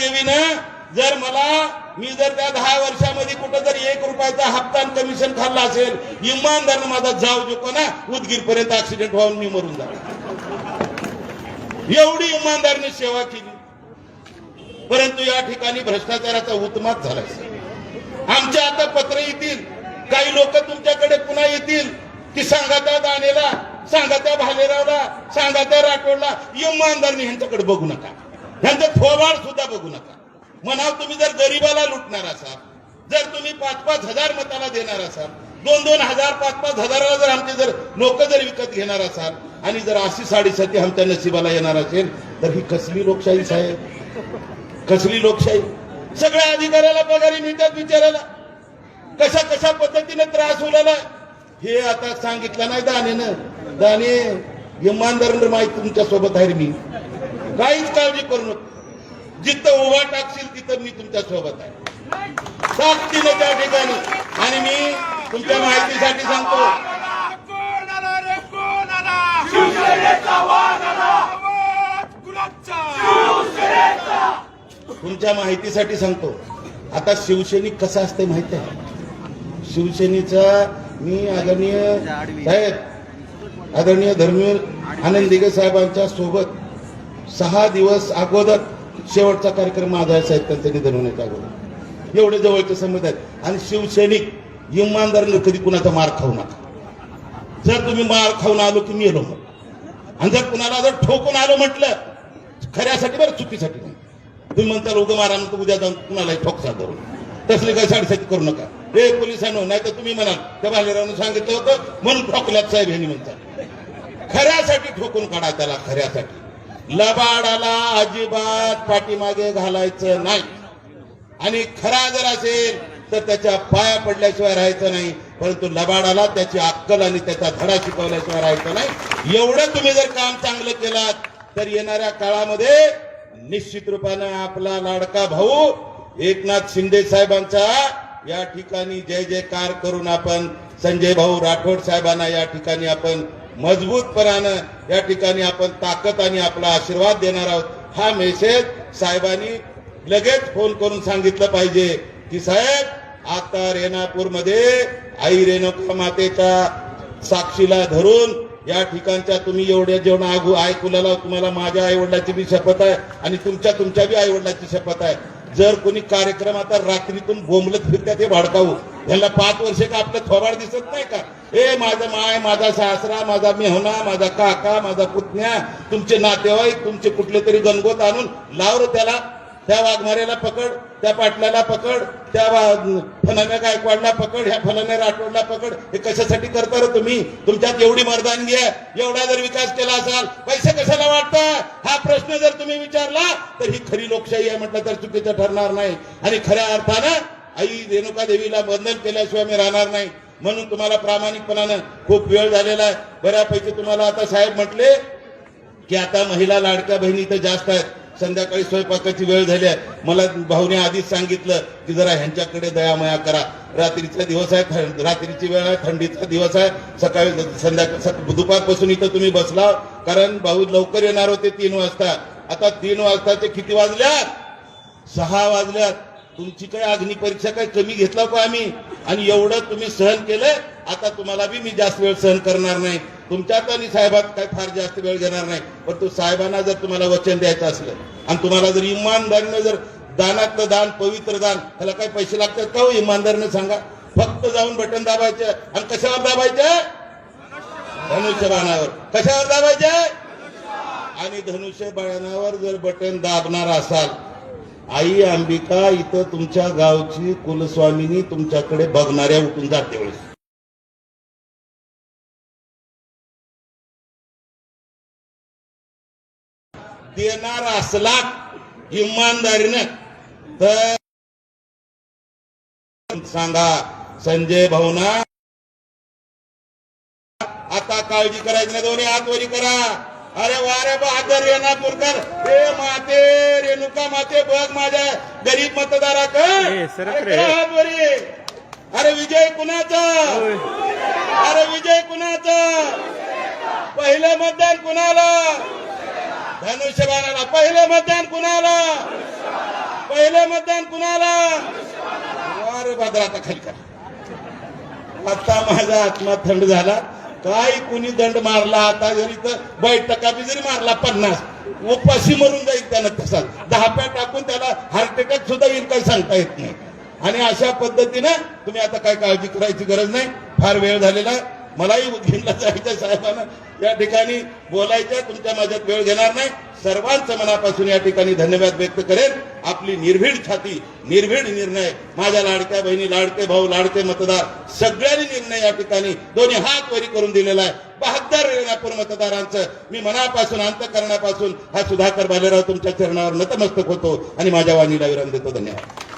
देवीनं जर मला मी जर त्या दहा वर्षामध्ये कुठं जर एक रुपयाचा हप्ता कमिशन खाल्ला असेल इमानदारनं माझा जाव जो ना उदगीर पर्यंत ऍक्सिडेंट व्हावून मी मरून जाईल एवढी इमानदारने सेवा केली. परंतु या ठिकाणी भ्रष्टाचाराचा उत्मात झालाय. आमच्या आता पत्र येतील. काही लोक तुमच्याकडे पुन्हा येतील. की सांगा त्या दानेला सांगा त्या भालेरावला सांगा त्या राठोडला इमानदारने ह्यांच्याकडे बघू नका. त्यांचं थोबाड सुद्धा बघू नका. म्हणाव तुम्ही जर गरीबाला लुटणार असाल जर तुम्ही पाच पाच हजार मताला देणार असाल दोन दोन हजार पाच पाच हजाराला जर आमचे जर लोक जर विकत घेणार असाल आणि जर अशी साडेसाती आमच्या नशिबाला येणार असेल तर ही कसली लोकशाही साहेब? कसली लोकशाही? सगळ्या अधिकाऱ्याला पगारी मिळतात विचारायला कशा कशा पद्धतीने त्रास होलेला हे आता सांगितलं नाही दानेनं दाने इमानदार माहिती तुमच्यासोबत आहे मी. काहीच काळजी करू नको. जिथं उभा टाकशील तिथं मी तुमच्यासोबत आहे. ताकदीनं त्या ठिकाणी. आणि मी तुमच्या माहितीसाठी सांगतो. तुमच्या माहितीसाठी सांगतो. आता शिवसैनिक कसं असते माहिती आहे? शिवसेनेचा मी आदरणीय साहेब आदरणीय धर्मवीर आनंद दिगे साहेबांच्या सोबत सहा दिवस अगोदर शेवटचा कार्यक्रम माझा साहेब त्यांचं निधन होण्याच्या अगोदर. एवढे जवळचे संबंध आहेत. आणि शिवसैनिक इमानदारीने कधी कुणाचा मार खाऊ नका. जर तुम्ही मार खाऊन आलो की मी येलो. मग आणि जर कुणाला जर ठोकून आलो म्हटलं खऱ्यासाठी बरं चुकीसाठी नाही. तुम्ही म्हणता लोक मारा उद्या जाऊन कुणालाही ठोकसा धरून तसली काही साडेसाती करू नका. हे पोलिसांनो नाही तर तुम्ही म्हणाल. त्या बालेरावनं सांगितलं होतं म्हणून ठोकल्यात साहेब यांनी म्हणतात. खऱ्यासाठी ठोकून काढा त्याला खऱ्यासाठी. लबाडाला अजिबात पाठीमागे घालायचं नाही. आणि खरा जर असेल तर त्याच्या पाया पडल्याशिवाय राहायचं नाही. परंतु लबाडाला त्याची अक्कल आणि त्याचा धडा शिकवल्याशिवाय राहायचं नाही. एवढं तुम्ही जर काम चांगलं केलात तर येणाऱ्या काळामध्ये निश्चित रूपानं आपला लाडका भाऊ एकनाथ शिंदे साहेबांचा या ठिकाणी जय जयकार करून आपण संजय भाऊ राठोड साहेबांना या ठिकाणी आपण मजबूतपणानं या ठिकाणी आपण ताकद आणि आपला आशीर्वाद देणार आहोत. हा मेसेज साहेबांनी लगेच फोन करून सांगितलं पाहिजे की साहेब आता रेणापूरमध्ये आई रेणुका मातेच्या साक्षीला धरून या ठिकाणच्या तुम्ही एवढ्या जेवण आगू ऐकुल्याला तुम्हाला माझ्या आईवडिलाची बी शपथ आहे आणि तुमच्या तुमच्या बी आईवडिलाची शपथ आहे. जर कोणी कार्यक्रम आता रात्रीतून बोंबलत फिरतात हे भाडकावू ह्याला पाच वर्षे का आपलं थोबाड दिसत नाही का? ए माझा माय माझा सासरा माझा मेहना माझा काका माझा पुतण्या तुमचे नातेवाईक तुमचे कुठले तरी गणगोत आणून लावर त्याला. त्या वाघमारेला पकड त्या पाटलाला पकड त्या वा- फलाण्या गायकवाडला पकड ह्या फलाण्या राठोडला पकड. हे कशासाठी करता रे तुम्ही? तुमच्यात एवढी मर्दानगी आहे. एवढा जर विकास केला असाल पैसे कशाला वाटता हा प्रश्न जर तुम्ही विचारला तर ही खरी लोकशाही आहे म्हटलं तर चुकीचं ठरणार नाही. आणि खऱ्या अर्थानं आई रेणुका देवीला बंधन केल्याशिवाय मी राहणार नाही. म्हणून तुम्हाला प्रामाणिकपणानं खूप वेळ झालेला आहे. बऱ्यापैकी तुम्हाला आता साहेब म्हटले की आता महिला लाडक्या बहिणी तर जास्त आहेत. संध्याकाळी स्वयंपाकाची वेळ झाली आहे. मला भाऊने आधीच सांगितलं की जरा ह्यांच्याकडे दयामया करा. रात्रीचा दिवस आहे रात्रीची वेळ आहे थंडीचा दिवस आहे. सकाळी संध्याकाळ दुपारपासून इथं तुम्ही बसला. कारण भाऊ लवकर येणार होते तीन वाजता. आता तीन वाजताचे किती वाजल्यात? सहा वाजल्यात. तुमची काय अग्नी परीक्षा काय कमी घेतला का आम्ही? आणि एवढं तुम्ही सहन केलंय आता तुम्हाला बी मी जास्त वेळ सहन करणार नाही. तुमच्यात आणि साहेबात काय फार जास्त वेळ घेणार नाही. परंतु साहेबांना जर तुम्हाला वचन द्यायचं असलं आणि तुम्हाला जर इमानदारीनं जर दानातलं दान पवित्र दान त्याला काही पैसे लागतात का हो? इमानदारीनं सांगा. फक्त जाऊन बटन दाबायचं. आणि कशावर दाबायचे? धनुष्यबाणावर कशावर दाबायचं? आणि धनुष्यबाणावर जर बटन दाबणार असाल आई अंबिका इथं तुमच्या गावची कुलस्वामिनी तुमच्याकडे बघणाऱ्या उठून जाते वेळेस. देणार असला इमानदारीनं तर सांगा संजय भाऊना आता काळजी करायची नाही दोन्ही आतवरी करा. अरे वा रे बहादर रेणापूरकर. हे माते रेणुका माते बघ माझ्या गरीब मतदाराकडे. अरे रे. वरी विजय कुणाचा? अरे विजय कुणाचा? पहिलं मतदान कुणाला? धनुष्यबाणाला. पहिलं मतदान कुणाला? झालं मतदान कुणाला? वर आता खाली करा आता माझा आत्मा थंड झाला. काय कुणी दंड मारला आता जरी तर बैठका बी जरी मारला पन्नास उपाशी मरून जाईल त्यानं तसा दहा टाकून त्याला हार्ट अटॅक सुद्धा येईल काही सांगता येत नाही. आणि अशा पद्धतीनं तुम्ही आता काय काळजी करायची गरज नाही. फार वेळ झालेला मलाही उदगीरला जायचं साहेबांना. या ठिकाणी बोलायचं तुमच्या माझ्यात वेळ घेणार नाही. सर्वांचं मनापासून या ठिकाणी धन्यवाद व्यक्त करेल आपली निर्भीड छाती निर्भीड निर्णय माझ्या लाडक्या बहिणी लाडके भाऊ लाडके मतदार सगळ्यांनी निर्णय या ठिकाणी दोन्ही हात वरी करून दिलेला आहे. बहात्तर रेणापूर मतदारांचं मी मनापासून अंतकरणापासून हा सुधाकर भालेराव तुमच्या चरणावर नतमस्तक होतो आणि माझ्या वाणीला विराम देतो. धन्यवाद.